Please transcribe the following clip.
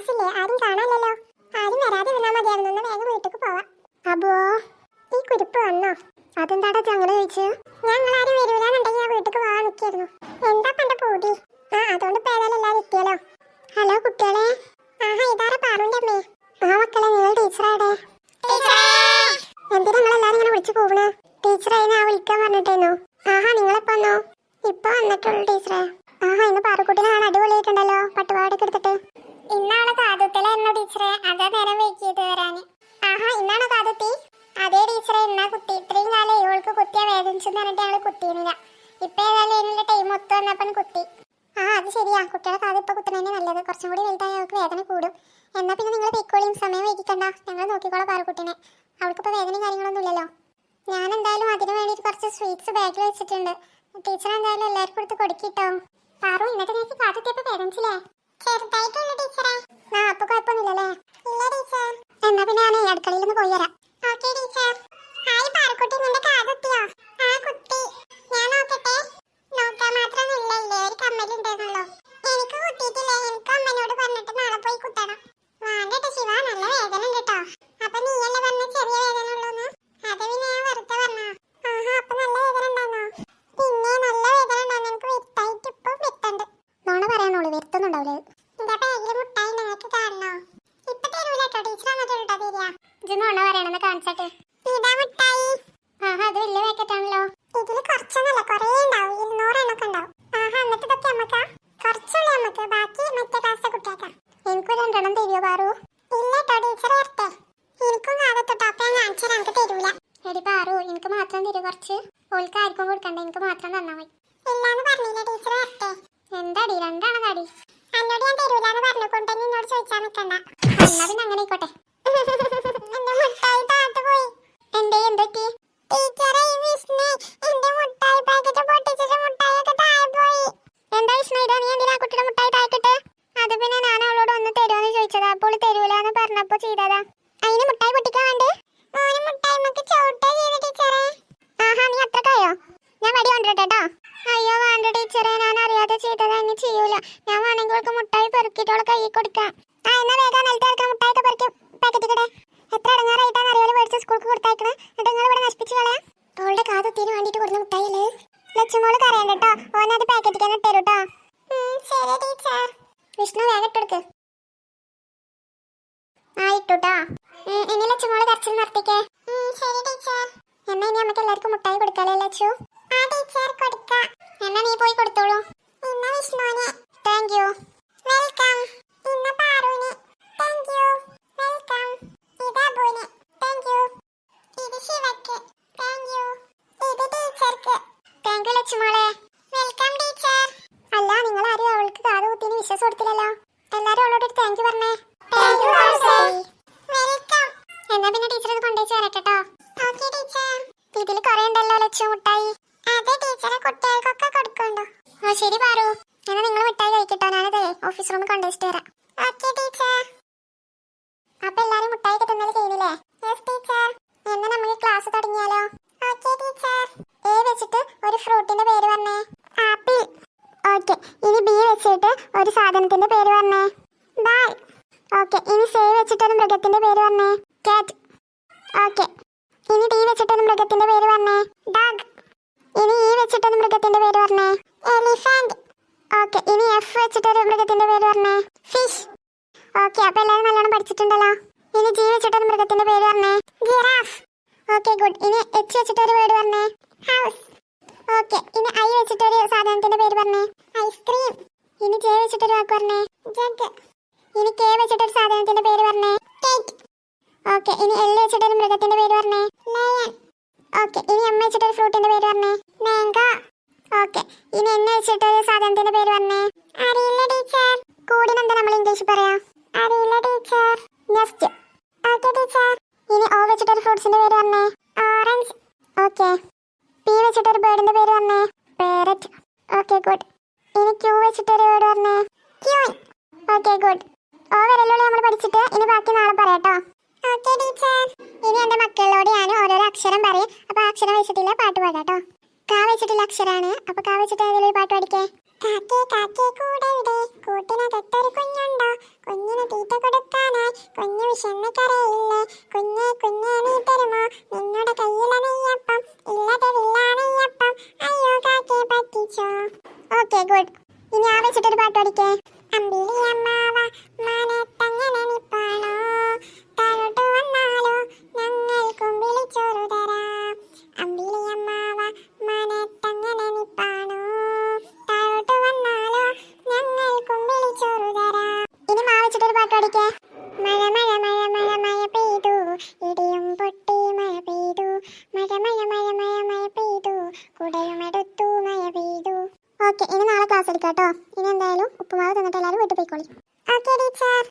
Class ഇല്ലേ ആരും കാണാനല്ലോ ആരും വരാതെ വന്നാൽ മതിയായിരുന്നു. ഒന്ന് വേഗം വീട്ടിൽ പോവാം. അബോ ഈ കുരിപ്പ് വന്നോ? അതെന്താടാ അങ്ങനെ ചോദിച്ചു? ഞങ്ങൾ ആരും വരൂലെന്നുണ്ടെങ്കിൽ ഞാൻ വീട്ടിൽ പോവാൻ നിൽക്കായിരുന്നു. എന്താ പണ്ട പൂതി? ആ അതുകൊണ്ട് ഇപ്പൊ ഏതായാലും എല്ലാവരും എത്തിയല്ലോ. ഹലോ കുട്ടികളെ. ആഹാ ഇതാരെ പാറുന്റെ അമ്മേ? ആ മക്കളെ നിങ്ങൾ ടീച്ചറാടെ എന്തിനാ നിങ്ങൾ എല്ലാരും ഇങ്ങനെ വിളിച്ചു പോകണേ ടീച്ചറെ ഞാൻ വിളിക്കാൻ പറഞ്ഞിട്ടേനു അതാ നേരം വൈകിയത് വരാന്. ആഹാ ഇന്നാണോ കാതുത്തി? അതേ ടീച്ചറെ ഇന്നാ കുത്തി. ഇത്രയും കാലം ഇവൾക്ക് കുത്തിയാ വേദനിച്ചെന്ന് പറഞ്ഞിട്ട് ഞങ്ങൾ കുത്തിയിരുന്നില്ല. ഇപ്പൊ ഏതായാലും ടൈം ഒത്തു വന്നപ്പോൾ കുത്തി. ആ അത് ശരിയാ. കുട്ടികളെ കാത് ഇപ്പൊ കുത്തുന്നതന്നെ നല്ലത്. കുറച്ചും കൂടി വലുതായി വേദന കൂടും. എന്നാ പിന്നെ നിങ്ങൾ പൊയ്ക്കോളിയും സമയം വൈകിക്കണ്ട. ഞങ്ങൾ നോക്കിക്കോളാം പാറക്കുട്ടിനെ അവൾക്കിപ്പോ വേദനയും കാര്യങ്ങളൊന്നും ഇല്ലല്ലോ. ഞാൻ എന്തായാലും അതിന് വേണ്ടിയിട്ട് കുറച്ച് സ്വീറ്റ്സ് ബാഗിൽ വെച്ചിട്ടുണ്ട്. ടീച്ചർ എന്തായാലും എല്ലാവർക്കും എടുത്ത് കൊടുക്കിട്ടോ പാറു ഇന്നത്തെ എനിക്ക് കാത്തെത്തിയപ്പോ വേദനിച്ചില്ലേ? ചെറുതായിട്ടുള്ള ടീച്ചറെ. ആ അപ്പൊ കുഴപ്പമൊന്നുമില്ലല്ലേ? ഇല്ല ടീച്ചർ. എന്നാ പിന്നെ ഞാൻ അടുക്കളയിൽ ഒന്ന് പോയി വരാം. Okay teacher. ഹായ് പാറക്കുട്ടി നിന്റെ ഓൾക്ക് ആർക്കും കൊടുക്കണ്ട എനിക്ക് മാത്രം തന്നാ മതി. ഇല്ലാന്ന് പറഞ്ഞില്ല ടീച്ചർ വരട്ടെ. എന്താടി രണ്ടാണ് തടി എന്നോട് ഞാൻ പറഞ്ഞു കൊണ്ടെങ്കിൽ എന്നോട് ചോദിച്ചാൽ നിൽക്കണ്ട എന്നാ പിന്നെ അങ്ങനെ ആയിക്കോട്ടെ. കൈ കൊടുക്കാം ആ എന്നാ വേഗം നിലത്ത് കിടക്കാൻ മുട്ടായൊക്കെ പെറുക്കി പാക്കറ്റ് കിടെ എത്ര ഇടങ്ങാറായിട്ടാണ് അറിയാതെ മേടിച്ച് സ്കൂൾക്ക് കൊടുത്തയക്കണേ. എന്നിട്ട് നിങ്ങൾ ഇവിടെ നശിപ്പിച്ച് കളയാം. അവളുടെ കാതുത്തിന് വേണ്ടിയിട്ട് കൊടുത്ത മുട്ടായില്ലേ ലക്ഷ്മോൾ കരയണ്ട കേട്ടോ ഓനത് പാക്കറ്റിക്കാൻ ഇട്ടു കേട്ടോ ശരി ടീച്ചർ. വിഷ്ണു വേഗം ഇട്ടെടുക്ക് ആ ഇട്ടുട്ടോ ഇനി ലക്ഷ്മോൾ കരച്ചിൽ നിർത്തിക്കേ. ശരി ടീച്ചർ. എന്നാ ഇനി നമുക്ക് എല്ലാവർക്കും മുട്ടായി കൊടുക്കാലേ ലച്ചു? ആ ടീച്ചർ കൊടുക്കാം. എന്നാ നീ പോയി കൊടുത്തോളൂ. ഇന്ന വിഷ്ണുവിന്. Thank you. വെൽക്കം ഇന്ന പാറുവിന് താങ്ക് യു വെൽക്കം ഇത് അബുവിന് താങ്ക് യു ഇത് ശിവക്ക് താങ്ക് യു ഇത് ടീച്ചർക്ക് താങ്ക് യു ലക്ഷ്മോളെ വെൽക്കം ടീച്ചർ അല്ല നിങ്ങൾ ആരും അവൾക്ക് കാത് കുത്തിന് വിശ്വാസം കൊടുത്തില്ലല്ലോ എല്ലാരും എന്നാ പിന്നെ മുട്ടായി. ടീച്ചറെ കുട്ടികൾക്കൊക്കെ ശരി എന്നാ നിങ്ങൾ മുട്ടായി ടീച്ചർ നമുക്ക് ക്ലാസ് തുടങ്ങിയാലോ ഓക്കെ ടീച്ചർ എ വെച്ചിട്ട് ഒരു ഫ്രൂട്ടിന്റെ പേര് പറഞ്ഞേ ആപ്പിൾ ഓക്കെ ഇനി ബി വെച്ചിട്ട് ഒരു സാധനത്തിന്റെ പേര് പറഞ്ഞേ ബൈ ഓക്കെ ഇനി സേവ് വെച്ചിട്ടൊരു മൃഗത്തിന്റെ പേര് പറഞ്ഞേ കാറ്റ് ഓക്കെ ഇനി ഡി വെച്ചിട്ടൊരു മൃഗത്തിന്റെ പേര് പറഞ്ഞേ ഡഗ് ഇനി ഇ വെച്ചിട്ടൊരു മൃഗത്തിന്റെ പേര് പറഞ്ഞേ എലിഫന്റ് ഓക്കെ ഇനി എഫ് വെച്ചിട്ടൊരു മൃഗത്തിന്റെ പേര് പറഞ്ഞേ ഫിഷ് ഓക്കെ അപ്പൊ എല്ലാവരും നല്ലോണം പഠിച്ചിട്ടുണ്ടല്ലോ. ഇനി ജി വെച്ചിട്ടൊരു മൃഗത്തിന്റെ പേര് പറഞ്ഞേ ജിറാഫ് ഓക്കെ ഗുഡ് ഇനി എച്ച് വെച്ചിട്ടൊരു വേർഡ് പറഞ്ഞേ ഹൗസ് ഓക്കെ ഇനി ഐ വെച്ചിട്ട് ഒരു സാധനത്തിന്റെ പേര് പറഞ്ഞേ ഐസ്ക്രീം ഇനി ജെ വെച്ചിട്ട് ഒരു വാക്ക് പറഞ്ഞേ ജഗ് ഇനി കെ വെച്ചിട്ടൊരു സാധനത്തിന്റെ പേര് പറഞ്ഞേ. കേക്ക് ഓക്കെ ഇനി എൽ വെച്ചിട്ടൊരു മൃഗത്തിന്റെ പേര് പറഞ്ഞേ. ലയൺ. ഓക്കെ ഇനി എം വെച്ചിട്ടൊരു ഫ്രൂട്ടിന്റെ പേര് പറഞ്ഞേ. മാംഗോ. ഓക്കെ ഇനി എൻ വെച്ചിട്ടൊരു സാധനത്തിന്റെ പേര് പറഞ്ഞേ. അറിയില്ല ടീച്ചർ. കൂടിനെന്താ നമ്മൾ ഇംഗ്ലീഷ് പറയാ? അറിയില്ല ടീച്ചർ. Next okay teacher. ഇനി ഓ വെച്ചിട്ടൊരു ഫ്രൂട്ട്സിന്റെ പേര് പറഞ്ഞേ. Orange okay. പി വെച്ചിട്ടൊരു ബേർഡിന്റെ പേര് പറഞ്ഞേ. Parrot okay good. ഇനി ക്യൂ വെച്ചിട്ട് ഒരു വേർഡ് പറഞ്ഞേ. ഓക്കെ ഗുഡ് ഓ വരല്ലോ നമ്മൾ പഠിച്ചിട്ട്? ഇനി ബാക്കി നാളെ പറയാട്ടോ. ഓക്കെ ടീച്ചർ ഇനി എന്റെ മക്കളോട് ഞാൻ ഓരോരോ അക്ഷരം പറയും. അപ്പോൾ അക്ഷരം വെച്ചിട്ടില്ല പാട്ട് പാടാട്ടോ കാ വെച്ചിട്ടുള്ള അക്ഷരാണ്. അപ്പൊ കാ വെച്ചിട്ട് ഏതെങ്കിലും ഒരു പാട്ട് പഠിക്കേ കാക്കേ കാക്കേ കൂടവിടെ കൂട്ടിനകത്തൊരു കുഞ്ഞുണ്ടോ? കുഞ്ഞിന് തീറ്റ കൊടുക്കാനായി കുഞ്ഞു വിശന്ന് കരയില്ലേ കുഞ്ഞെ കുഞ്ഞെ നീ തരുമോ? നിന്നോട് കയ്യിലെ നെയ്യപ്പം. ഇല്ല നെയ്യപ്പം. അയ്യോ കാക്കേ പറ്റിച്ചോ. Okay good. ഇനി ആ വെച്ചിട്ടൊരു പാട്ട് പഠിക്കേ അമ്പിളി അമ്മാവ പെയ്തു കുടയുമെടുത്തു മഴ പെയ്തു ഓക്കെ ഇനി നാളെ ക്ലാസ് എടുക്കാം കേട്ടോ